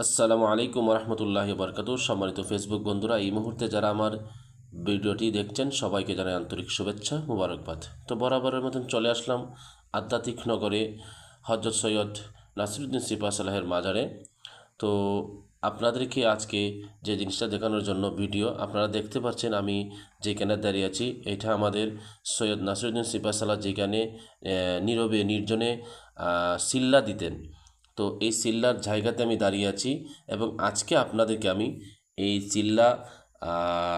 আসসালামু আলাইকুম রহমতুল্লাহ বরকাত সম্মানিত ফেসবুক বন্ধুরা, এই মুহূর্তে যারা আমার ভিডিওটি দেখছেন, সবাইকে জানাই আন্তরিক শুভেচ্ছা, মুবারকবাদ। তো বরাবরের মতন চলে আসলাম আধ্যাত্মিক নগরে হজরত সৈয়দ নাসিরুদ্দিন সিপা সালাহের মাজারে। তো আপনাদেরকে আজকে যে জিনিসটা দেখানোর জন্য ভিডিও, আপনারা দেখতে পাচ্ছেন আমি যেখানে দাঁড়িয়ে আছি, এটা আমাদের সৈয়দ নাসিরুদ্দিন সিপা সালাহ যেখানে নীরবে নির্জনে সিল্লা দিতেন। তো এই চিল্লার জায়গাতে আমি দাঁড়িয়ে আছি এবং আজকে আপনাদেরকে আমি এই চিল্লা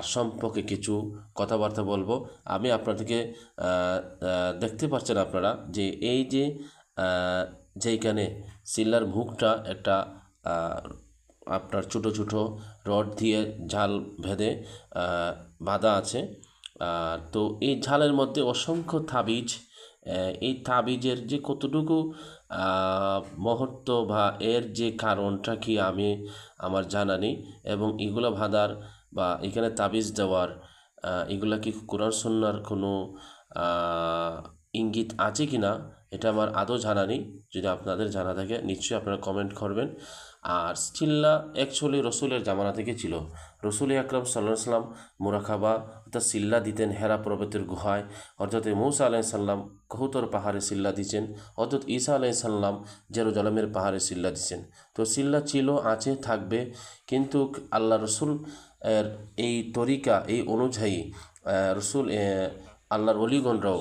সম্পর্কে কিছু কথাবার্তা বলব। আমি আপনাদেরকে দেখতে পাচ্ছেন আপনারা যে এই যে যেইখানে চিল্লার মুখটা একটা আপনার ছোটো ছোটো রড দিয়ে ঝাল ভেদে বাঁধা আছে। তো এই ঝালের মধ্যে অসংখ্য আহ, এই তাবিজের যে কতটুকু মহত্ব বা এর যে কারণটা কি আমি, আমার জানা নেই এবং এগুলো ভাদার বা এখানে তাবিজ দেওয়ার এগুলা কি কোরআন সন্ন্যার কোনো ইঙ্গিত আছে কি না, এটা আমার আদৌ জানা নেই। যদি আপনাদের জানা থাকে, নিশ্চয়ই আপনারা কমেন্ট করবেন। আর চিল্লা অ্যাকচুয়ালি রসুলের জামানা থেকে ছিল। রসুল আকরম সাল্লাহ সাল্লাম মুরাখাবা অর্থাৎ সিল্লা দিতেন হেরা পর্বতের গুহায়। অর্থাৎ মৌসা আলাই সাল্লাম কহুতর পাহাড়ে সিল্লা দিচ্ছেন অর্থাৎ ঈসা আলাই সাল্লাম জেরুজালামের পাহাড়ে সিল্লা দিচ্ছেন তো সিল্লা ছিল, আছে, থাকবে। কিন্তু আল্লাহ রসুল, এর এই তরিকা, এই অনুযায়ী রসুল আল্লাহর অলিগণরাও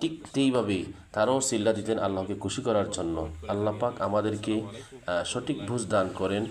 ঠিক সেইভাবে তারাও সিল্লা দিতেন আল্লাহকে খুশি করার জন্য। আল্লাহ পাক আমাদেরকে সঠিক বুঝ দান করেন।